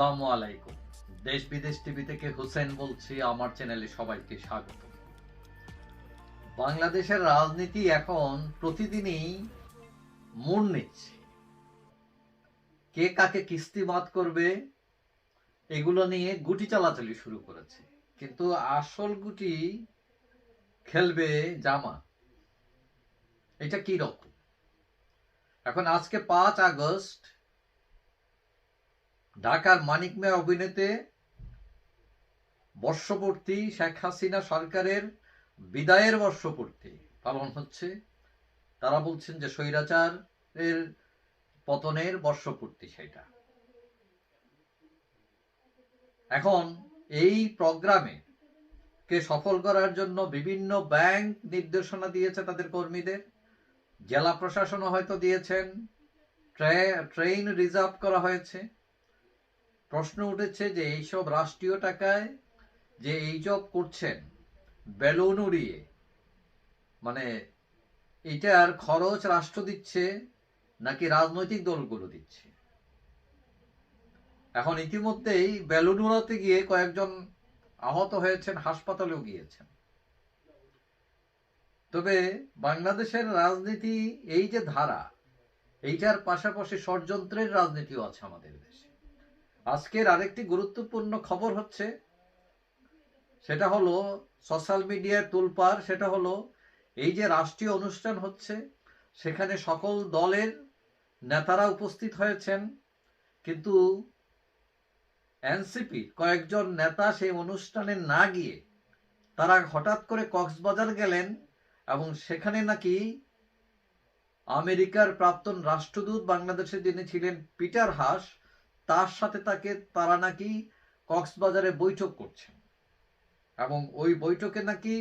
আসসালামু আলাইকুম। দেশ বিদেশ টিভি থেকে হোসেন বলছি, আমার চ্যানেলে সবাইকে স্বাগত। বাংলাদেশের রাজনীতি এখন প্রতিদিনই মোড় নিচ্ছে। কে কাকে কিস্তিমাত করবে, এগুলো নিয়ে গুটি চালাচালি শুরু করেছে। কিন্তু আসল গুটি খেলবে জামা এটা কি রকম? এখন আজকে পাঁচ আগস্ট ঢাকার মানিক মেয়া অভিনেতে বর্ষপূর্তি, শেখ হাসিনা সরকারের বিদায়ের বর্ষপূর্তি পালন হচ্ছে। তারা বলছেন যে স্বৈরাচার এর পতনের বর্ষপূর্তি সেটা। এখন এই প্রোগ্রামে কে সফল করার জন্য বিভিন্ন ব্যাংক নির্দেশনা দিয়েছে তাদের কর্মীদের। জেলা প্রশাসনও হয়তো দিয়েছেন। ট্রেন রিজার্ভ করা হয়েছে। প্রশ্ন উঠেছে যে এইসব রাষ্ট্রীয় টাকায় যে এইসব করছেন বেলুন উড়িয়ে মানে এটার খরচ রাষ্ট্র দিচ্ছে নাকি রাজনৈতিক দলগুলো দিচ্ছে? এখন ইতিমধ্যেই বেলুন উড়াতে গিয়ে কয়েকজন আহত হয়েছেন, হাসপাতালেও গিয়েছেন। তবে বাংলাদেশের রাজনীতি এই যে ধারা, এইটার পাশাপাশি ষড়যন্ত্রের রাজনীতিও আছে আমাদের দেশে। আজকের আরেকটি গুরুত্বপূর্ণ খবর হচ্ছে, সেটা হলো সোশ্যাল মিডিয়ার তুলপার, সেটা হলো এই যে রাষ্ট্রীয় অনুষ্ঠান হচ্ছে, সেখানে সকল দলের নেতারা উপস্থিত হয়েছেন, কিন্তু এনসিপি কয়েকজন নেতা সেই অনুষ্ঠানে না গিয়ে তারা হঠাৎ করে কক্সবাজার গেলেন এবং সেখানে নাকি আমেরিকার প্রাক্তন রাষ্ট্রদূত বাংলাদেশে যিনি ছিলেন পিটার হাস তার সাথে তাকে তারা নাকি কক্সবাজারে বৈঠক করছেন এবং ওই বৈঠকে নাকি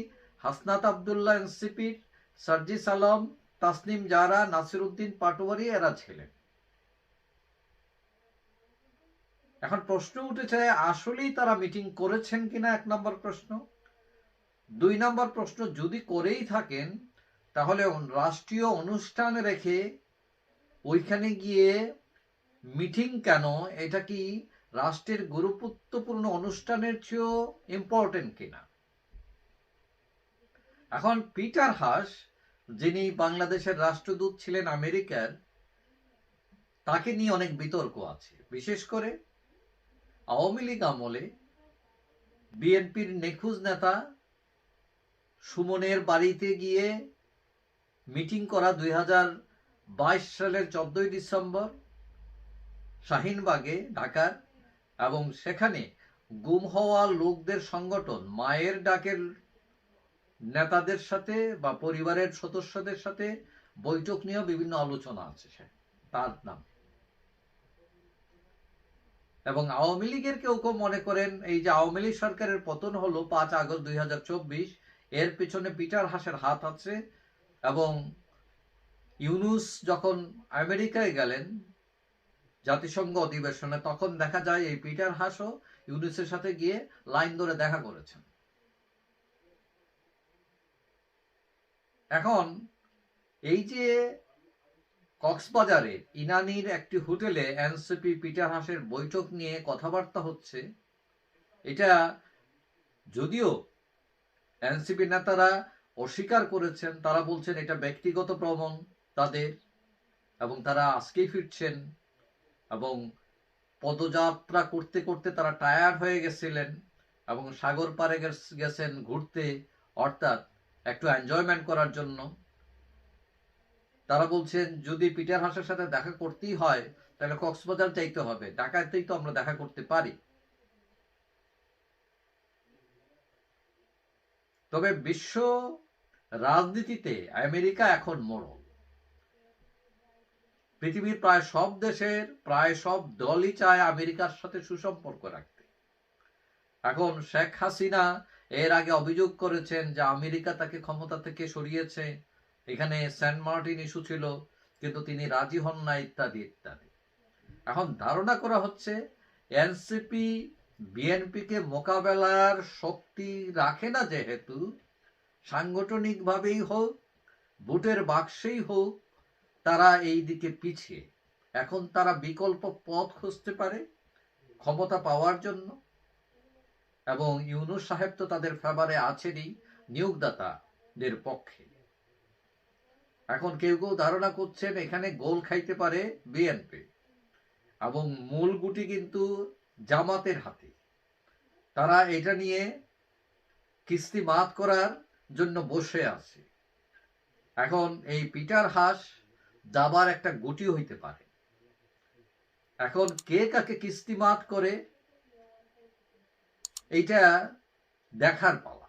হাসনাত আবদুল্লাহ এনসিপির সার্জিস আলম তাসনিম জারা নাসির উদ্দিন পাটোয়ারি এরা ছিলেন। এখন প্রশ্ন উঠেছে, আসলেই তারা মিটিং করেছেন কিনা এক নম্বর প্রশ্ন। দুই নম্বর প্রশ্ন, যদি করেই থাকেন, তাহলে রাষ্ট্রীয় অনুষ্ঠান রেখে ওইখানে গিয়ে মিটিং কেন? এটা কি রাষ্ট্রের গুরুত্বপূর্ণ অনুষ্ঠানের চেয়েও ইম্পর্টেন্ট কিনা? এখন পিটার হাস, যিনি বাংলাদেশের রাষ্ট্রদূত ছিলেন আমেরিকার, তাকে নিয়ে অনেক বিতর্ক আছে। বিশেষ করে আওয়ামী লীগ আমলে বিএনপির নিখোঁজ নেতা সুমনের বাড়িতে গিয়ে মিটিং করা দুই হাজার বাইশ সালের চোদ্দই ডিসেম্বর শাহিনবাগে, ঢাকার, এবং সেখানে গুম হওয়া লোকদের সংগঠন, মায়ের ডাকের নেতাদের সাথে বা পরিবারের সদস্যদের সাথে বৈঠক নিয়েও বিভিন্ন আলোচনা আছে তার নাম। এবং আওয়ামী লীগের কেউ কেউ মনে করেন, এই যে আওয়ামী লীগ সরকারের পতন হলো পাঁচ আগস্ট দুই হাজার চব্বিশ, এর পিছনে পিটার হাসের হাত আছে, এবং ইউনুস যখন আমেরিকায় গেলেন জাতিসংঘ অধিবেশনে তখন দেখা যায় এই পিটার হাসও ইউনুসের সাথে গিয়ে লাইন ধরে দেখা করেছেন। এখন এই যে কক্সবাজারে ইনানির একটি হোটেলে এনসিপি পিটার হাসের বৈঠক নিয়ে কথাবার্তা হচ্ছে, এটা যদিও এনসিপি নেতারা অস্বীকার করেছেন, তারা বলছেন এটা ব্যক্তিগত ভ্রমণ তাদের এবং তারা আজকেই ফিরছেন। এবং পদযাত্রা করতে করতে তারা টায়ার্ড হয়ে গেছিলেন এবং সাগর পারে গেছেন ঘুরতে, অর্থাৎ একটু এনজয়মেন্ট করার জন্য। তারা বলছেন, যদি পিটার হাসের সাথে দেখা করতেই হয়, তাহলে কক্সবাজার চাইতে হবে। ঢাকাতেই তো আমরা দেখা করতে পারি। তবে বিশ্ব রাজনীতিতে আমেরিকা এখন মোড়ল পৃথিবীর প্রায় সব দেশের, প্রায় সব দলই চায় আমেরিকার সাথে সুসম্পর্ক রাখতে। এখন শেখ হাসিনা এর আগে অভিযোগ করেছেন যে আমেরিকা তাকে ক্ষমতা থেকে সরিয়েছে। এখানে সেন্ট মার্টিন ইস্যু ছিল, কিন্তু তিনি রাজি হন না, ইত্যাদি ইত্যাদি। এখন ধারণা করা হচ্ছে এনসিপি, বিএনপিকে মোকাবেলার শক্তি রাখে না যেহেতু সাংগঠনিকভাবেই হোক, ভোটের বাক্সেই হোক তারা এই দিকে পিছিয়ে এখন তারা বিকল্প পথ খুঁজতে পারে, ক্ষমতা পাওয়ার জন্য। এবং ইউনুস সাহেব তো তাদের ফেভারে আছেনই, নিয়োগদাতাদের পক্ষে। এখন কেউ কেউ ধারণা করছেন এখানে গোল খাইতে পারে বিএনপি। এবং মূল গুটি কিন্তু জামাতের হাতে। তারা এটা নিয়ে কিস্তি মাত করার জন্য বসে আছে। এখন এই পিটার হাস দাবার একটা গুটি হইতে পারে। এখন কে কাকে কিস্তি মাত করে, এইটা দেখার পালা।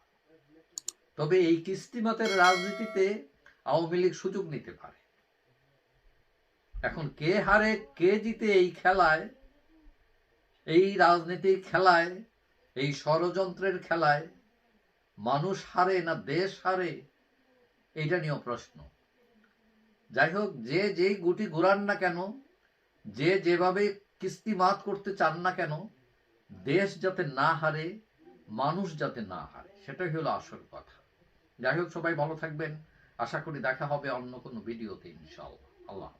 তবে এই কিস্তিমাতের রাজনীতিতে আওয়ামী লীগ সুযোগ নিতে পারে। এখন কে হারে, কে জিতে এই খেলায়, এই রাজনীতির খেলায়, এই ষড়যন্ত্রের খেলায় মানুষ হারে না দেশ হারে এটা নিয়েও প্রশ্ন। যাই হোক, যে যেই গুটি ঘুরান না কেন, যে যেভাবে কিস্তি মাত করতে চান না কেন, দেশ যাতে না হারে, মানুষ যাতে না হারে, সেটাই হলো আসল কথা। যাই হোক, সবাই ভালো থাকবেন। আশা করি দেখা হবে অন্য কোনো ভিডিওতে ইনশাআল্লাহ। আল্লাহ।